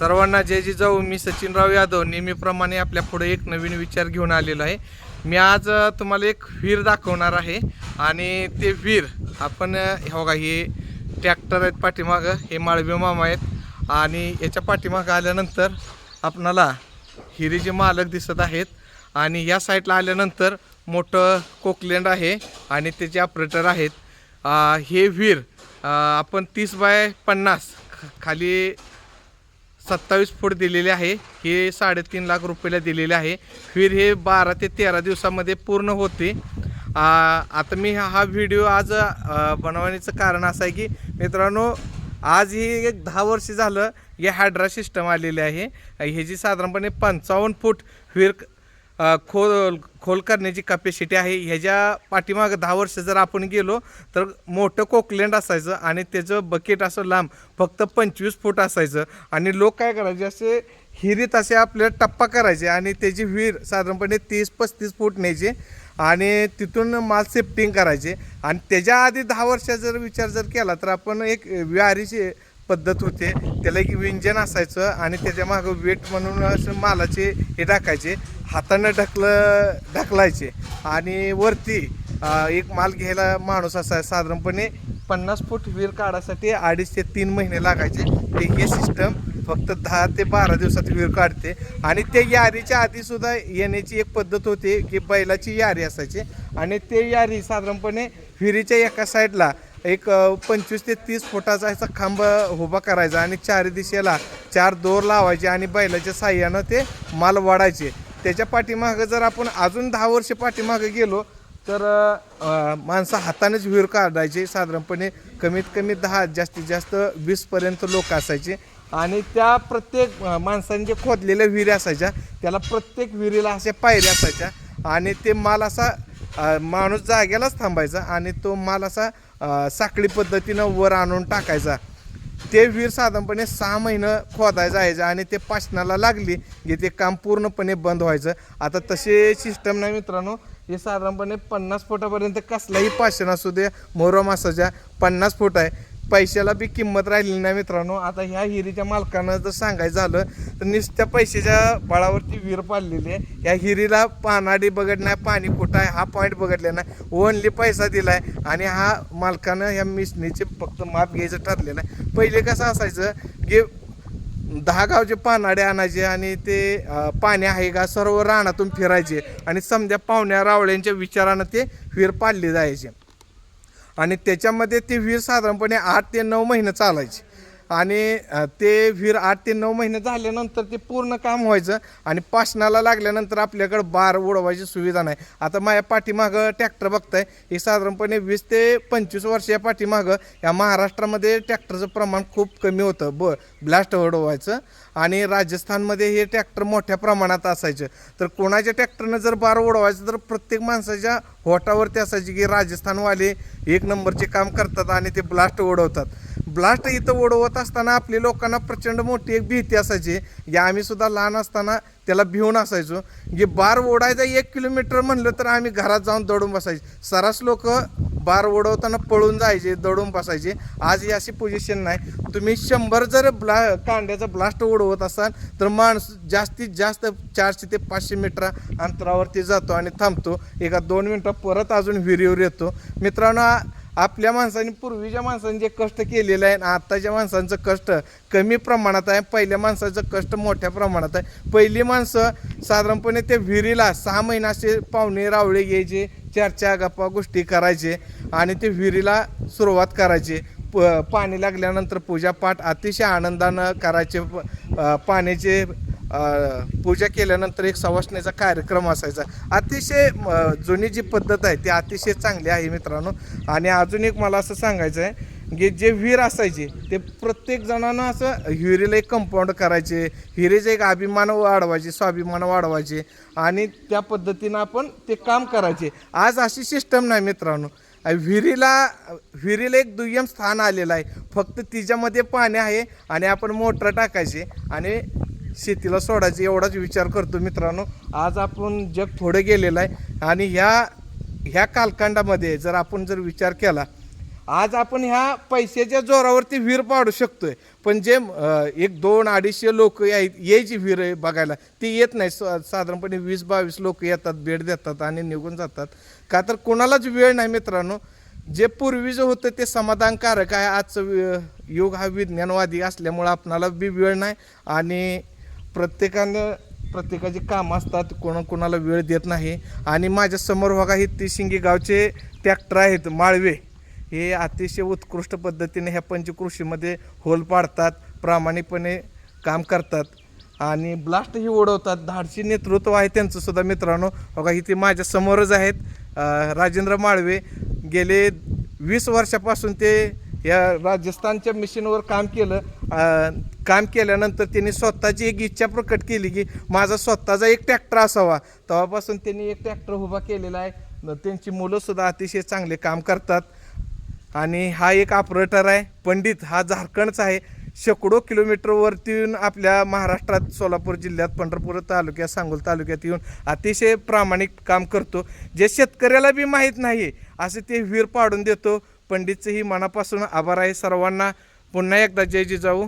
सर्वांना जय जिजाऊ मी सचिनराव यादव नेहमीप्रमाणे आपल्या पुढे एक नवीन विचार घेऊन आलेलो आहे. मी आज तुम्हाला एक विहीर दाखवणार आहे. आणि ते विहीर आपण अ, का बघा हे ट्रॅक्टर आहेत पाठीमागं हे माळवी मामा आहेत. आणि याच्या पाठीमागं आल्यानंतर आपणाला हिरीचे मालक दिसत आहेत. आणि या साईडला आल्यानंतर मोठं कोकलेंड आहे आणि त्याचे ऑपरेटर आहेत हे विहीर आपण तीस बाय पन्नास खाली सत्तावीस फूट दिलेले आहे. हे साडेतीन लाख रुपयाला दिलेले आहे. फिर हे बारा ते तेरा दिवसामध्ये पूर्ण होते. आ, आता मी हा हा व्हिडिओ आज बनवण्याचं कारण असं आहे की मित्रांनो आज ही एक दहा वर्ष झालं हे हायड्रा सिस्टम आलेले आहे. ह्याची साधारणपणे पंचावन्न फूट विहीर खोल खोल करण्याची कॅपॅसिटी आहे. ह्याच्या पाठीमागं दहा वर्ष जर आपण गेलो तर मोठं कोकलेंड असायचं आणि त्याचं बकेट असं लांब फक्त पंचवीस फूट असायचं. आणि लोक काय करायचे असे हिरीत असे आपल्याला टप्पा करायचे आणि त्याची विहीर साधारणपणे तीस पस्तीस फूट न्यायचे आणि तिथून माल शिफ्टिंग करायचे. आणि त्याच्या आधी दहा वर्षाचा जर विचार जर केला तर आपण एक विहारीची पद्धत होते. त्याला एक व्यंजन असायचं आणि त्याच्या मागं वेट म्हणून असं मालाचे हे टाकायचे. हातानं ढकलं ढकलायचे. आणि वरती एक माल घ्यायला माणूस असायचा साधारणपणे पन्नास फूट विहीर काढायसाठी अडीच ते तीन महिने लागायचे. ते हे सिस्टम फक्त दहा ते बारा दिवसात विहीर काढते. आणि ते यारीच्या आधीसुद्धा येण्याची एक पद्धत होती की बैलाची यारी असायची. आणि ते यारी साधारणपणे विहिरीच्या एका साईडला एक पंचवीस ते तीस फुटाचा असा खांब उभा करायचा आणि चार दिशेला चार दोर लावायचे आणि बैलाच्या साह्यानं ते माल वाढायचे. त्याच्या पाठीमागं जर आपण अजून दहा वर्ष पाठीमागं गेलो तर माणसं हातानेच विहीर काढायचे साधारणपणे कमीत कमी दहा जास्तीत जास्त वीसपर्यंत लोक असायचे. आणि त्या प्रत्येक माणसाने जे खोदलेल्या विहिरी असायच्या त्याला प्रत्येक विहिरीला अशा पायऱ्या असायच्या आणि ते माल असा माणूस जाग्यालाच थांबायचा आणि तो माल असा साखळी पद्धतीनं वर आणून टाकायचा. ते विहीर साधारणपणे सहा महिनं खोदायचं जायचं आणि ते पाचनाला लागली की ते काम पूर्णपणे बंद व्हायचं. आता तसे सिस्टम नाही मित्रांनो. हे साधारणपणे पन्नास फुटापर्यंत कसलाही पाषाण असू दे मोहरम मासाच्या पन्नास फूट आहे. पैशाला बी किंमत राहिलेली नाही मित्रांनो. आता ह्या हिरीच्या मालकानं जर सांगायचं झालं तर नुसत्या पैशाच्या बळावरती विहीर पाडलेली आहे. या हिरीला पानाडी बघत नाही पाणी कुठं आहे हा पॉईंट बघडले नाही. ओनली पैसा दिला आहे आणि हा मालकानं ह्या मिशनीचे फक्त माप घ्यायचं ठरलेलं आहे. पहिले कसं असायचं की दहा गावचे पानाडे आणायचे आणि ते पाणी आहे का सर्व रानातून फिरायचे आणि समजा पाहुण्या रावळ्यांच्या विचारानं ते विहीर पाडली जायचे. आणि त्याच्यामध्ये ती विहीर साधारणपणे आठ ते नऊ महिने चालायची. आणि ते विहीर आठ ते नऊ महिने झाल्यानंतर ते पूर्ण काम व्हायचं आणि पाषणाला लागल्यानंतर आपल्याकडं बार उडवायची सुविधा नाही. आता माझ्या पाठीमागं ट्रॅक्टर बघताय हे साधारणपणे वीस ते पंचवीस वर्षाच्या पाठीमागं या महाराष्ट्रामध्ये ट्रॅक्टरचं प्रमाण खूप कमी होतं. ब ब्लास्ट उडवायचं आणि राजस्थानमध्ये हे ट्रॅक्टर मोठ्या प्रमाणात असायचं. तर कोणाच्या ट्रॅक्टरनं जर बार उडवायचं तर प्रत्येक माणसाच्या होटावरती असायची की राजस्थानवाले एक नंबरचे काम करतात आणि ते ब्लास्ट उडवतात. ब्लास्ट इथं उडवत असताना आपली लोकांना प्रचंड मोठी एक भीती असायची. या आम्ही सुद्धा लहान असताना त्याला भिवून असायचो. की बार ओढायचा एक किलोमीटर म्हणलं तर आम्ही घरात जाऊन दडून बसायचे. सरास लोक बार ओढवताना पळून जायचे दडून बसायचे. आज ही अशी पोझिशन नाही. तुम्ही शंभर जर ब्ला कांड्याचा ब्लास्ट उडवत असाल तर माणूस जास्तीत जास्त चारशे ते पाचशे मीटर अंतरावरती जातो आणि थांबतो. एका दोन मिनटं परत अजून विहिरीवर येतो. मित्रांनो आपल्या माणसाने पूर्वीच्या माणसाने जे कष्ट केलेलं आहे आणि आत्ताच्या माणसांचं कष्ट कमी प्रमाणात आहे पहिल्या माणसाचं कष्ट मोठ्या प्रमाणात आहे. पहिली माणसं साधारणपणे ते विहिरीला सहा महिने असे पाहुणे रावळे घ्यायचे चर्चा गप्पा गोष्टी करायचे आणि ते विहिरीला सुरुवात करायचे. प पाणी लागल्यानंतर पूजापाठ अतिशय आनंदानं करायचे प- पाण्याचे पूजा केल्यानंतर एक सवासण्याचा कार्यक्रम असायचा. अतिशय जुनी जी पद्धत आहे ती अतिशय चांगली आहे मित्रांनो. आणि अजून एक मला असं सांगायचं आहे की जे विहीर असायचे ते प्रत्येक जणांना असं विहिरीला एक कंपाऊंड करायचे विहिरीचा एक अभिमान वाढवायचे स्वाभिमान वाढवायचे आणि त्या पद्धतीनं आपण ते काम करायचे. आज अशी सिस्टम नाही मित्रांनो. विहिरीला विहिरीला एक दुय्यम स्थान आलेलं आहे. फक्त तिच्यामध्ये पाणी आहे आणि आपण मोटर टाकायचे आणि शेतीला सोडायचं एवढाच विचार करतो मित्रांनो. आज आपण जग थोडं गेलेलं आहे आणि ह्या ह्या कालखंडामध्ये जर आपण जर विचार केला आज आपण ह्या पैशाच्या जोरावरती विहीर पाडू शकतोय. पण जे एक दोन अडीचशे लोक यायची विहीर आहे बघायला ती येत नाही. साधारणपणे वीस बावीस लोक येतात भेट देतात आणि निघून जातात. का तर कोणालाच वेळ नाही मित्रांनो. जे पूर्वीचं होतं ते समाधानकारक आहे. आजचं युग हा विज्ञानवादी असल्यामुळं आपणाला बी वेळ नाही. आणि प्रत्येकानं प्रत्येकाची कामं असतात कोणा कोणाला वेळ देत नाही. आणि माझ्यासमोर बघा हे तिशिंगी गावचे ट्रॅक्टर आहेत माळवे. हे अतिशय उत्कृष्ट पद्धतीने ह्या पंचकृषीमध्ये होल पाडतात प्रामाणिकपणे काम करतात. आणि ब्लास्टही ओढवतात धाडशी नेतृत्व आहे त्यांचंसुद्धा मित्रांनो. बघा इथे माझ्या समोरच आहेत राजेंद्र माळवे. गेले वीस वर्षापासून ते या राजस्थानच्या मिशनवर काम केलं. काम केल्यानंतर त्यांनी स्वतःची एक इच्छा प्रकट केली की माझा स्वतःचा एक ट्रॅक्टर असावा. तेव्हापासून त्यांनी एक ट्रॅक्टर उभा केलेला आहे. न त्यांची मुलंसुद्धा अतिशय चांगले काम करतात. आणि हा एक ऑपरेटर आहे पंडित. हा झारखंडचा आहे. शेकडो किलोमीटरवरती येऊन आपल्या महाराष्ट्रात सोलापूर जिल्ह्यात पंढरपूर तालुक्यात सांगोल तालुक्यात येऊन अतिशय प्रामाणिक काम करतो. जे शेतकऱ्याला बी माहीत नाही असे ते विहीर पाडून देतो. पंडितचंही मनापासून आभार आहे सर्वांना. पुन्हा एकदा जय जिजाऊ.